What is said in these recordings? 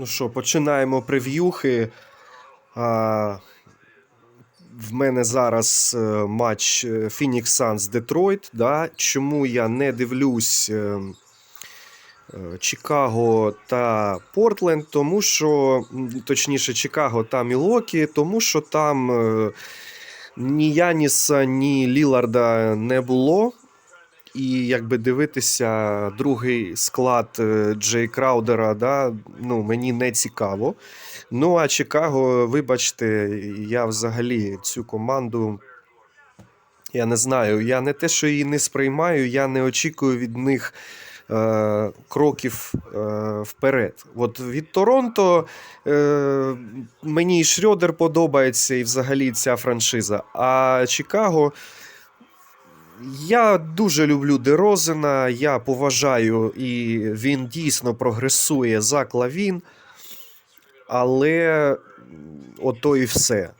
Ну що, починаємо прев'юхи. А, в мене зараз е, матч е, Phoenix Suns Детройт. Да? Чому я не дивлюсь е, Чикаго та Портленд? Тому що, точніше, Чикаго та Мілокі, тому що там ні Яніса, ні Ліларда не було. І якби дивитися другий склад е, Джей Краудера, да, ну, мені не цікаво. Ну, а Чикаго, вибачте, я взагалі цю команду. Я не знаю, я не те, що її не сприймаю, я не очікую від них е, кроків е, вперед. От від Торонто е, мені і Шрёдер подобається, і взагалі ця франшиза. А Чикаго. Я дуже люблю Дерозена, я поважаю, і він дійсно прогресує за клавін, але ото і все.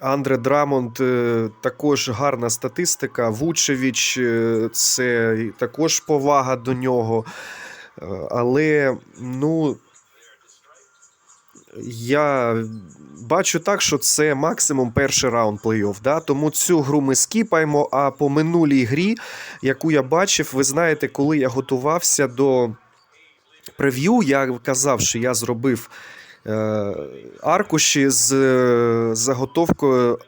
Андре Драмонд е, також гарна статистика. Вучевич е, це також повага до нього. Е, Але, ну, я бачу так, що це максимум перший раунд плей-офф. Да? Тому цю гру ми скіпаємо. А по минулій грі, яку я бачив, ви знаєте, коли я готувався до прев'ю, я казав, що я зробив е, аркуші з е, заготовкою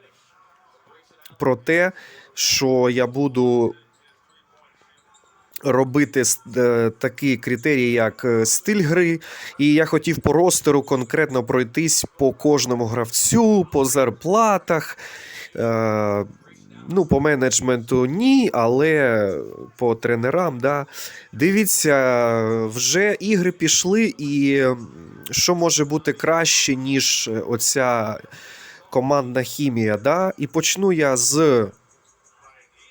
про те, що я буду робити е, такі критерії, як е, стиль гри, і я хотів по ростеру конкретно пройтись по кожному гравцю, по зарплатах. Е, ну, по менеджменту ні, але по тренерам, да. Дивіться, вже ігри пішли, і що може бути краще, ніж оця командна хімія. Да? І почну я з.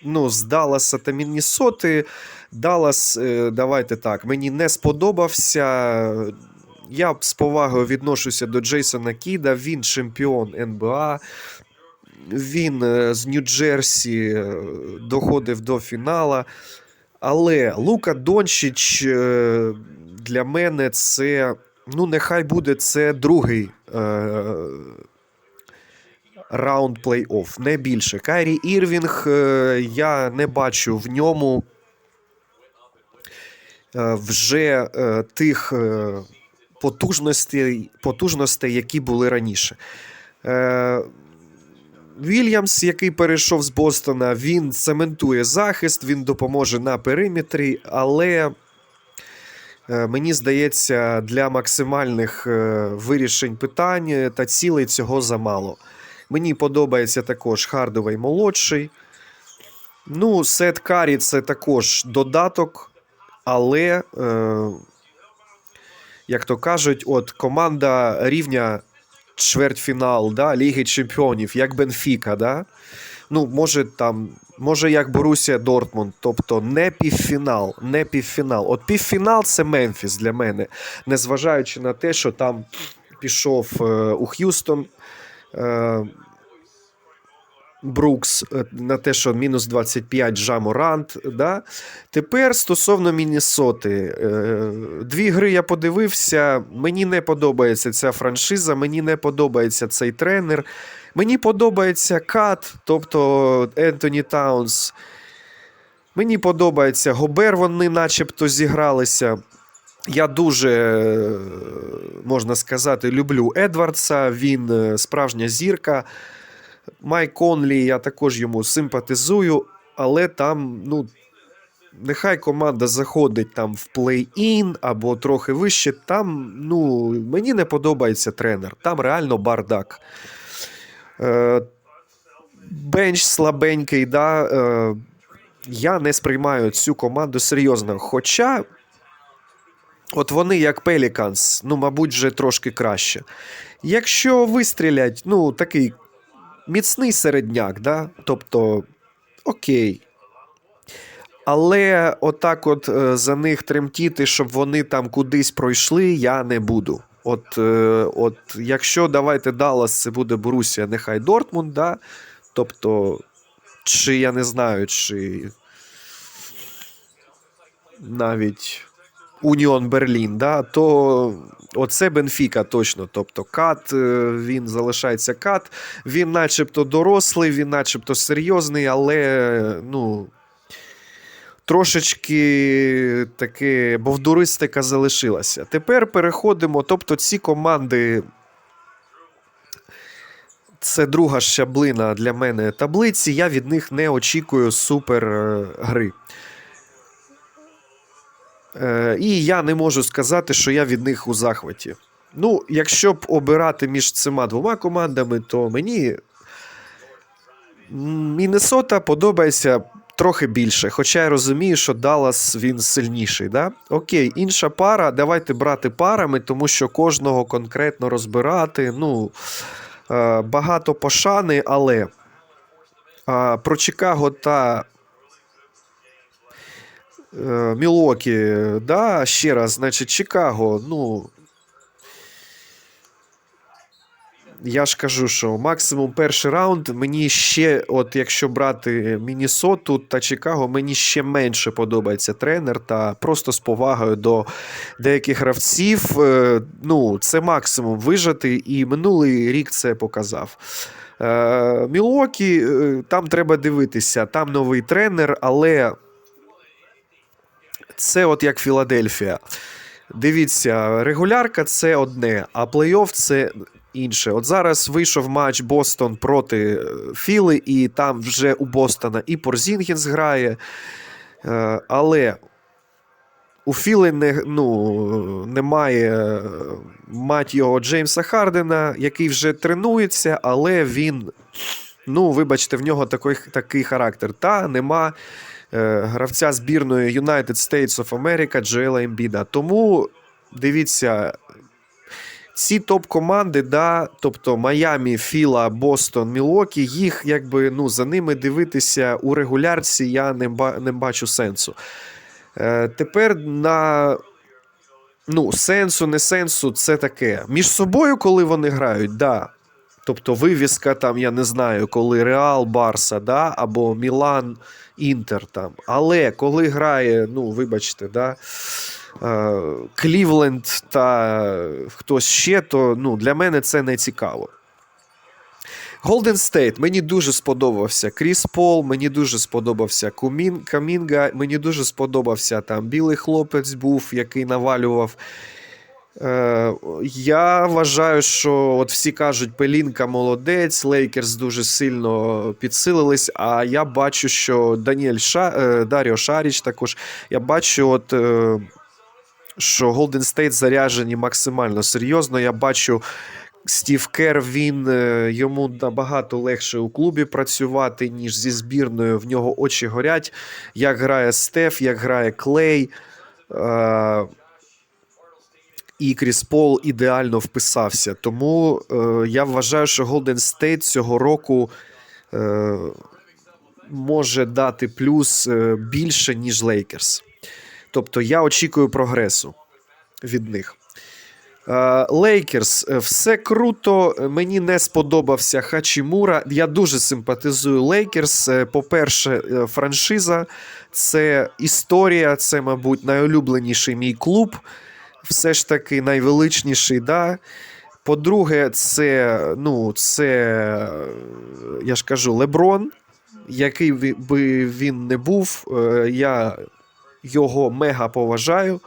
Ну, з Далласа та Міннесоти. Даллас, е, давайте так, мені не сподобався. Я з повагою відношуся до Джейсона Кіда. Він чемпіон НБА. Він е, з Нью-Джерсі е, доходив до фінала. Але Лука Дончич для мене це. Ну, нехай буде це другий е, раунд плей-офф, не більше. Кайрі Ірвінг, я не бачу в ньому вже е, тих е, потужностей, потужностей, які були раніше. Е, Вільямс, який перейшов з Бостона, він цементує захист, він допоможе на периметрі, але е, мені здається, для максимальних е, вирішень питань е, та цілей цього замало. Мені подобається також Хардовий молодший. Ну, Сет Карі це також додаток, але, е, як то кажуть, от команда рівня чвертьфінал да, Ліги Чемпіонів, як Бенфіка, да? ну, може, там, може, як Борусія Дортмунд, тобто не півфінал, не півфінал. От півфінал це Мемфіс для мене, незважаючи на те, що там пішов е, у Х'юстон. Е, Брукс е, на те, що мінус 25 Жаморант. Да? Тепер стосовно Міннесоти. Е, Дві гри я подивився. Мені не подобається ця франшиза, мені не подобається цей тренер. Мені подобається Кат, тобто Ентоні Таунс. Мені подобається Гобер, вони начебто зігралися. Я дуже, е, можна сказати, люблю Едвардса. Він справжня зірка. Майк Конлі, я також йому симпатизую, але там, ну, нехай команда заходить там в плей-ін або трохи вище. Там, ну, мені не подобається тренер. Там реально бардак. Е, бенч слабенький, да. Е, я не сприймаю цю команду серйозно. Хоча. От вони, як Пеліканс, ну, мабуть, вже трошки краще. Якщо вистрілять, ну, такий міцний середняк, да? тобто окей. Але отак, от е, за них тремтіти, щоб вони там кудись пройшли, я не буду. От, е, от якщо давайте Даллас, це буде Борусія, нехай Дортмунд, да? тобто, чи я не знаю, чи навіть Уніон Берлін, да? то Оце Бенфіка точно. Тобто кат, е, він залишається кат. Він начебто дорослий, він начебто серйозний, але ну, трошечки таке бовдуристика залишилася. Тепер переходимо. Тобто ці команди. Це друга щаблина для мене таблиці. Я від них не очікую супер гри. Е, і я не можу сказати, що я від них у захваті. Ну, якщо б обирати між цими двома командами, то мені Міннесота подобається трохи більше. Хоча я розумію, що Даллас він сильніший. Да? Окей, інша пара. Давайте брати парами, тому що кожного конкретно розбирати. Ну, е, багато пошани, але про Чикаго та Мілокі, да, ще раз, значить, Чикаго, ну. Я ж кажу, що максимум перший раунд мені ще, от якщо брати Мінісоту та Чикаго, мені ще менше подобається тренер та просто з повагою до деяких гравців. е, Ну, це максимум вижати, і минулий рік це показав. Е, Мілокі, е, там треба дивитися, там новий тренер, але це от як Філадельфія. Дивіться, регулярка це одне, а плей-офф це інше. От зараз вийшов матч Бостон проти е, Філи, і там вже у Бостона і Порзінгінс грає. Е, Але у Філи не, ну, немає е, мать його Джеймса Хардена, який вже тренується, але він, ну, вибачте, в нього такий, такий характер. Та нема гравця збірної United States of America Джоела Ембіда. Тому дивіться. Ці топ-команди, да, тобто Майамі, Філа, Бостон, Мілокі, їх якби ну, за ними дивитися у регулярці я не, ба- не бачу сенсу. Е, тепер на ну, сенсу, не сенсу, це таке. Між собою, коли вони грають, да. Тобто вивіска там, я не знаю, коли Реал, Барса, да, або Мілан, Інтер там. Але коли грає, ну, вибачте, да, е, Клівленд та хтось ще, то ну, для мене це не цікаво. Голден Стейт мені дуже сподобався Кріс Пол, мені дуже сподобався Кумін, Камінга, мені дуже сподобався там білий хлопець був, який навалював. Е, я вважаю, що от всі кажуть, Пелінка молодець, Лейкерс дуже сильно підсилились. А я бачу, що Даніель Ша, е, Даріо Шаріч також. Я бачу, от, е, що Голден Стейт заряжені максимально серйозно. Я бачу. Стів Кер, він е, йому набагато легше у клубі працювати, ніж зі збірною. В нього очі горять. Як грає Стеф, як грає Клей. Е, і Кріс Пол ідеально вписався. Тому е, я вважаю, що Golden State цього року е, може дати плюс е, більше, ніж Лейкерс. Тобто я очікую прогресу від них. Е, Лейкерс, е, все круто. Мені не сподобався Хачімура. Я дуже симпатизую Лейкерс. По-перше, франшиза це історія, це, мабуть, найулюбленіший мій клуб. Все ж таки найвеличніший, да. По-друге, це, ну, це, е, я ж кажу, Леброн, який би він не був, е, я його мега поважаю.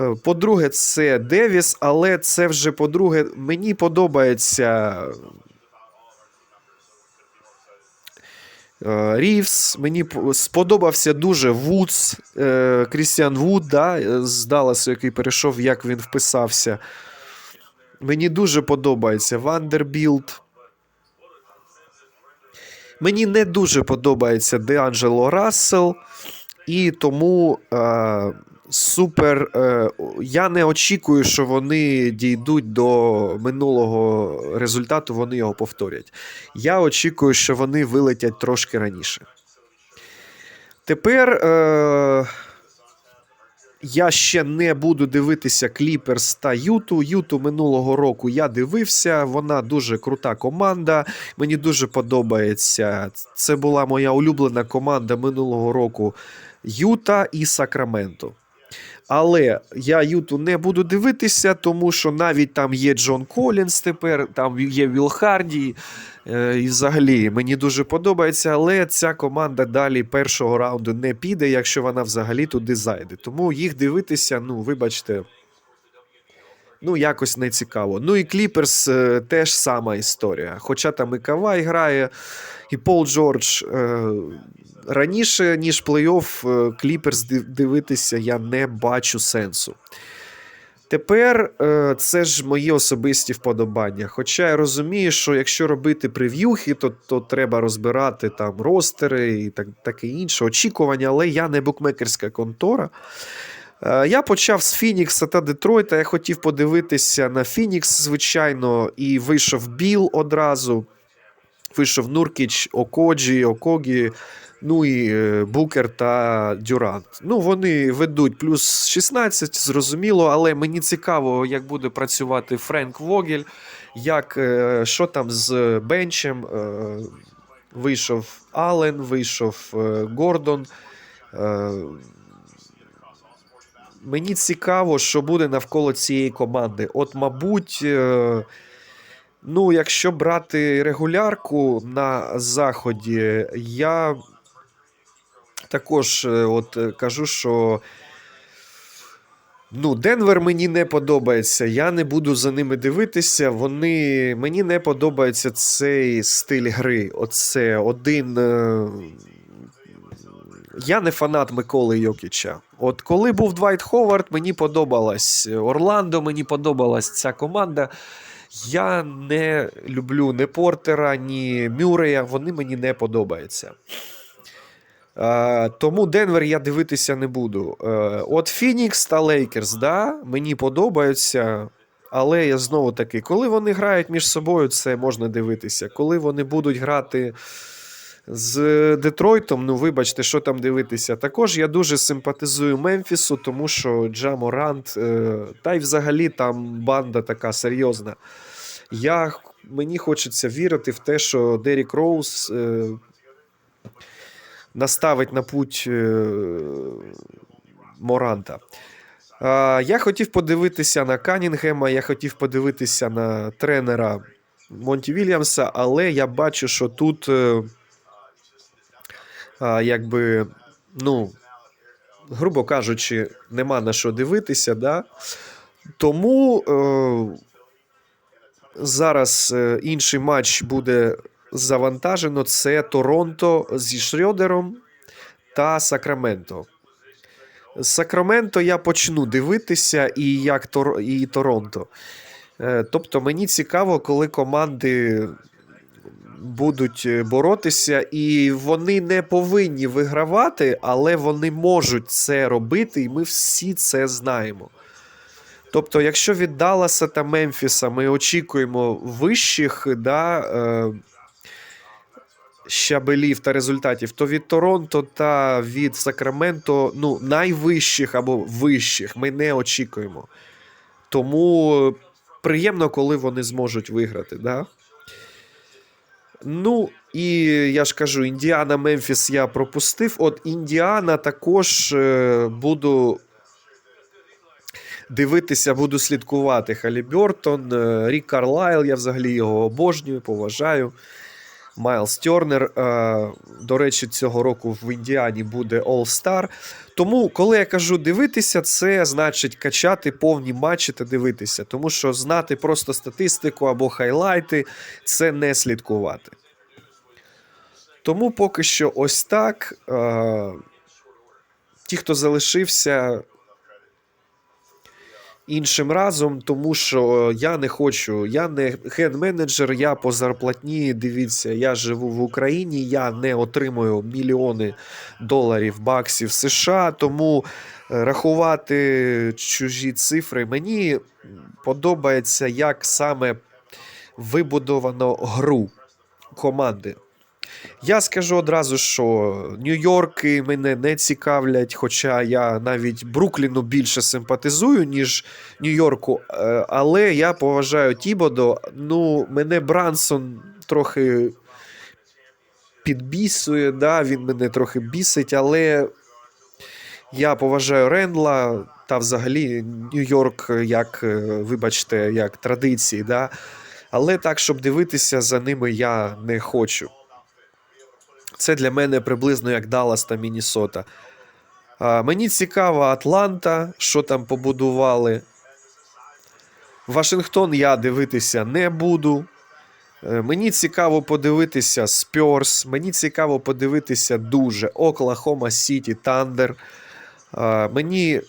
Е, По-друге, це Девіс, але це вже по-друге, мені подобається. Рівс, мені сподобався дуже Вудс, е, Крістіан Вуд, да, е, з Далласу, який перейшов, як він вписався. Мені дуже подобається Вандербілд. Мені не дуже подобається Деанджело Рассел, і тому е, супер. Е, я не очікую, що вони дійдуть до минулого результату, вони його повторять. Я очікую, що вони вилетять трошки раніше. Тепер е, я ще не буду дивитися Кліперс та Юту. Юту минулого року я дивився. Вона дуже крута команда. Мені дуже подобається. Це була моя улюблена команда минулого року Юта і Сакраменто. Але я Юту не буду дивитися, тому що навіть там є Джон Колінс тепер, там є Віл Харді. Е, І взагалі мені дуже подобається, але ця команда далі першого раунду не піде, якщо вона взагалі туди зайде. Тому їх дивитися, ну, вибачте, ну, якось не цікаво. Ну і Кліперс е, теж сама історія. Хоча там і Кавай грає, і Пол Джордж. Е, раніше, ніж плей-офф, е, Кліперс дивитися я не бачу сенсу. Тепер це ж мої особисті вподобання. Хоча я розумію, що якщо робити прев'юхи, то, то треба розбирати там ростери і так, таке інше, очікування, але я не букмекерська контора. Е, Я почав з Фінікса та Детройта. Я хотів подивитися на Фінікс, звичайно, і вийшов Біл одразу. Вийшов Нуркіч, Окоджі, Окогі, ну і е, Букер та Дюрант. Ну, вони ведуть плюс 16, зрозуміло, але мені цікаво, як буде працювати Френк Вогель, як, е, що там з бенчем. Вийшов Аллен, вийшов Гордон. Мені цікаво, що буде навколо цієї команди. От, мабуть, е, ну, якщо брати регулярку на заході, я також е, от е, кажу, що ну, Денвер мені не подобається. Я не буду за ними дивитися. Вони мені не подобається цей стиль гри. Оце один. Е, Я не фанат Миколи Йокіча. От коли був Двайт Ховард, мені подобалась Орландо, мені подобалась ця команда. Я не люблю ні Портера, ні Мюрея, вони мені не подобаються. Е, тому Денвер я дивитися не буду. Е, от Фінікс та Лейкерс, да, мені подобаються. Але я знову таки, коли вони грають між собою, це можна дивитися. Коли вони будуть грати з Детройтом, ну вибачте, що там дивитися. Також я дуже симпатизую Мемфісу, тому що Джа Морант, е, та й взагалі там банда така серйозна. Я, мені хочеться вірити в те, що Дерік Роуз е, наставить на путь е, Моранта. А, я хотів подивитися на Канінгема, я хотів подивитися на тренера Монті Вільямса, але я бачу, що тут. е, якби, ну, грубо кажучи, нема на що дивитися, да? Тому е, зараз е, інший матч буде завантажено: це Торонто зі Шрьодером та Сакраменто. Сакраменто я почну дивитися і як Тор... і Торонто. Е, Тобто мені цікаво, коли команди будуть е, боротися, і вони не повинні вигравати, але вони можуть це робити, і ми всі це знаємо. Тобто, якщо від Далласа та Мемфіса ми очікуємо вищих да, е, щабелів та результатів, то від Торонто та від Сакраменто ну, найвищих або вищих ми не очікуємо. Тому приємно, коли вони зможуть виграти. Да? Ну, і я ж кажу, Індіана Мемфіс я пропустив. От Індіана також е, буду дивитися, буду слідкувати. Халібертон, е, Рік Карлайл, я взагалі його обожнюю, поважаю. Майлз Тернер, е, до речі, цього року в Індіані буде All-Star. Тому, коли я кажу дивитися, це значить качати повні матчі та дивитися. Тому що знати просто статистику або хайлайти це не слідкувати. Тому поки що ось так. Е, ті, хто залишився іншим разом, тому що я не хочу, я не ген-менеджер, я по зарплатні. Дивіться, я живу в Україні, я не отримую мільйони доларів баксів США, тому е, рахувати чужі цифри мені подобається, як саме вибудовано гру команди. Я скажу одразу, що Нью-Йорки мене не цікавлять, хоча я навіть Брукліну більше симпатизую, ніж Нью-Йорку. Е, Але я поважаю Тібодо. Ну, мене Брансон трохи підбісує, да, він мене трохи бісить, але я поважаю Рендла. та взагалі Нью-Йорк, як, е, вибачте, як традиції, да? але так, щоб дивитися за ними, я не хочу. Це для мене приблизно як Даллас та Міннесота. Мені цікава Атланта, що там побудували. Вашингтон я дивитися не буду. Е, Мені цікаво подивитися Спьорс. Мені цікаво подивитися дуже Оклахома Сіті Тандер. Мені,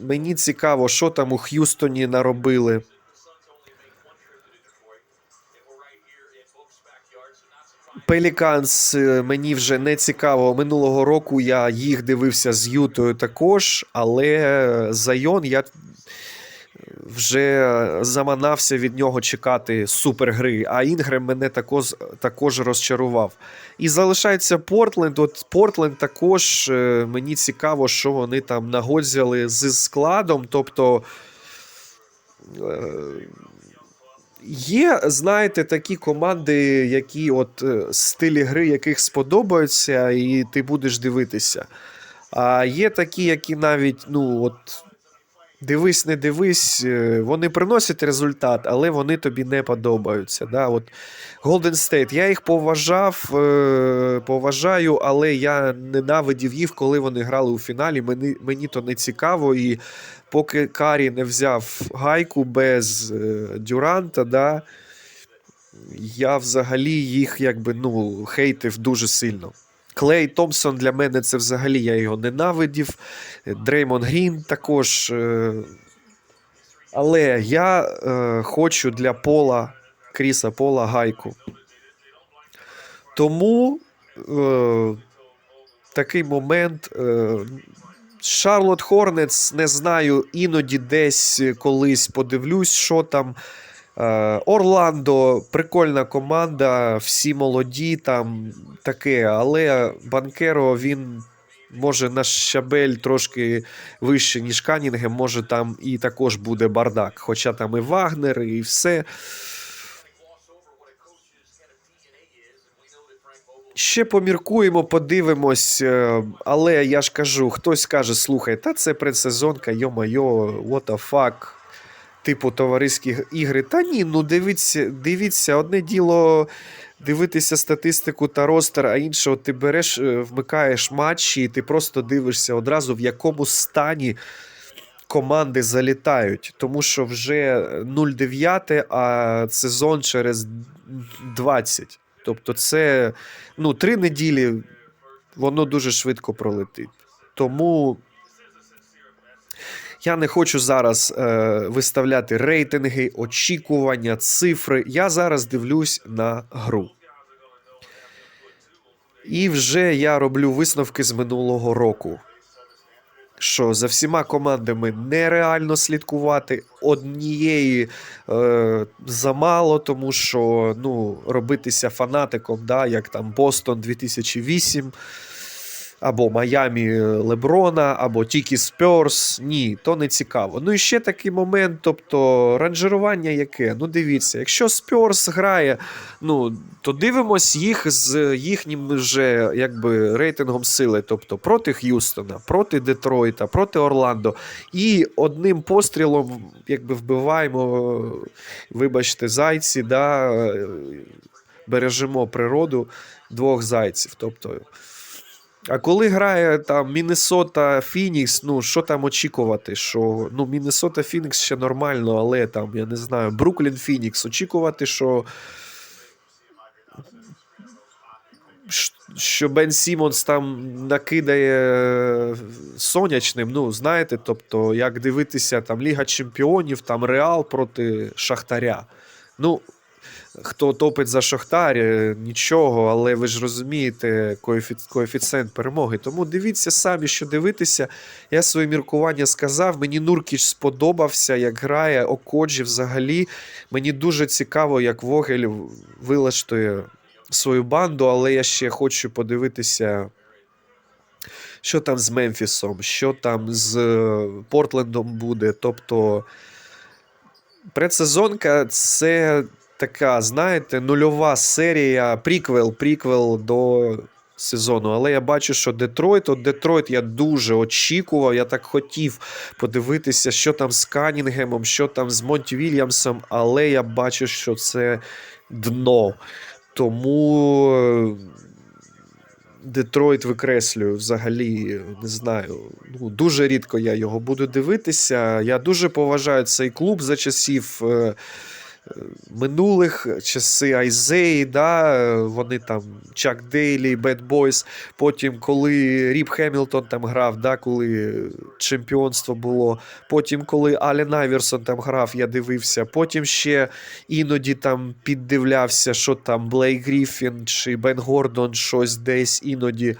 мені цікаво, що там у Х'юстоні наробили. Пеліканс е, мені вже не цікаво. Минулого року я їх дивився з Ютою також, але Зайон я вже заманався від нього чекати супергри, а Інгрем мене також, також розчарував. І залишається Портленд. От Портленд також е, мені цікаво, що вони там нагодзяли з складом. Тобто. Є, знаєте, такі команди, які от е, стилі гри, яких сподобаються, і ти будеш дивитися. А є такі, які навіть, ну, от, дивись, не дивись, е, вони приносять результат, але вони тобі не подобаються. Да? От Golden State, я їх поважав, е, поважаю, але я ненавидів їх, коли вони грали у фіналі. Мені, мені то не цікаво. І поки Карі не взяв гайку без е, Дюранта, да, я взагалі їх якби ну, хейтив дуже сильно. Клей Томпсон для мене це взагалі я його ненавидів. Дреймон Грін також. е, Але я е, хочу для Пола, Кріса Пола гайку. Тому е, такий момент. Е, Шарлот Хорнец, не знаю, іноді десь колись подивлюсь, що там. Е, Орландо, прикольна команда, всі молоді, там таке, але Банкеро він може на щабель трошки вище, ніж Канінгем, може там і також буде бардак. Хоча там і Вагнер, і все. Ще поміркуємо, подивимось, е, але я ж кажу, хтось каже: слухай, та це предсезонка, йо-майо, what the fuck, типу товариські ігри. Та ні, ну дивіться, дивіться, одне діло дивитися статистику та ростер, а інше, от ти береш, е, вмикаєш матчі, і ти просто дивишся одразу, в якому стані команди залітають. Тому що вже 0-9, а сезон через 20. Тобто, це ну, три неділі воно дуже швидко пролетить. Тому я не хочу зараз е, виставляти рейтинги, очікування, цифри. Я зараз дивлюсь на гру. І вже я роблю висновки з минулого року. Що за всіма командами нереально слідкувати однієї е, замало, тому що ну, робитися фанатиком, да, як там Бостон 2008, або Майамі Леброна, або тільки Спьорс. Ні, то не цікаво. Ну і ще такий момент, тобто ранжирування яке? Ну, дивіться, якщо Спьорс грає, ну, то дивимось їх з їхнім вже якби рейтингом сили, тобто проти Х'юстона, проти Детройта, проти Орландо. І одним пострілом якби вбиваємо, вибачте, зайці, да, бережемо природу двох зайців. Тобто. А коли грає там Міннесота Фінікс, ну що там очікувати? Що ну Міннесота Фінікс ще нормально, але там, я не знаю, Бруклін Фінікс, очікувати, що. Що Бен Сімонс там накидає сонячним, ну знаєте, тобто, як дивитися там Ліга Чемпіонів, там Реал проти Шахтаря. Ну, хто топить за Шахтар, нічого, але ви ж розумієте коефіцієнт перемоги. Тому дивіться самі, що дивитися. Я своє міркування сказав. Мені Нуркіч сподобався, як грає Окоджі взагалі. Мені дуже цікаво, як Вогель вилаштує свою банду, але я ще хочу подивитися. Що там з Мемфісом, що там з е, Портлендом буде. Тобто предсезонка це така, знаєте, нульова серія, приквел, приквел до сезону. Але я бачу, що Детройт, от Детройт я дуже очікував. Я так хотів подивитися, що там з Канінгемом, що там з Монті Вільямсом, але я бачу, що це дно. Тому е, Детройт викреслюю взагалі, не знаю. Ну, дуже рідко я його буду дивитися. Я дуже поважаю цей клуб за часів. Минулих часи Айзеї, да, вони там Чак Дейлі, Бет Бойс. Потім, коли Ріп Хемілтон там грав, да, коли чемпіонство було. Потім, коли Ален Айверсон там грав, я дивився. Потім ще іноді там піддивлявся, що там Блейк Гріфін чи Бен Гордон щось десь іноді.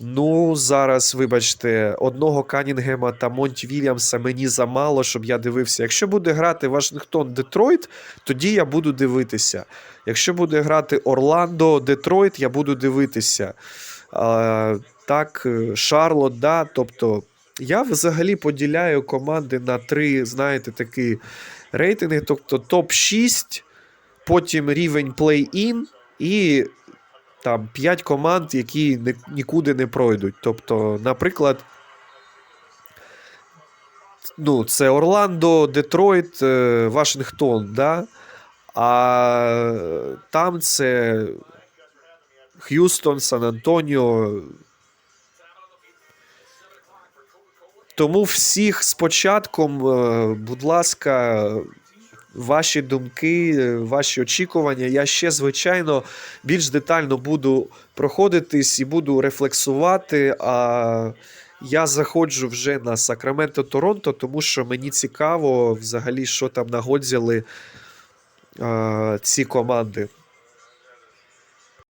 Ну, зараз, вибачте, одного Канінгема та Монті Вільямса мені замало, щоб я дивився. Якщо буде грати Вашингтон Детройт, тоді я буду дивитися. Якщо буде грати Орландо Детройт, я буду дивитися. А, так, е, Шарлот, да. Тобто, я взагалі поділяю команди на три, знаєте, такі рейтинги. Тобто топ-6, потім рівень плей-ін і там 5 команд, які ні- нікуди не пройдуть. Тобто, наприклад, ну, це Орландо, Детройт, е, Вашингтон, да? а там це Х'юстон, Сан-Антоніо. Тому всіх з початком, е, будь ласка, ваші думки, е, ваші очікування. Я ще, звичайно, більш детально буду проходитись і буду рефлексувати. А я заходжу вже на Сакраменто Торонто, тому що мені цікаво взагалі, що там нагодзяли а, ці команди.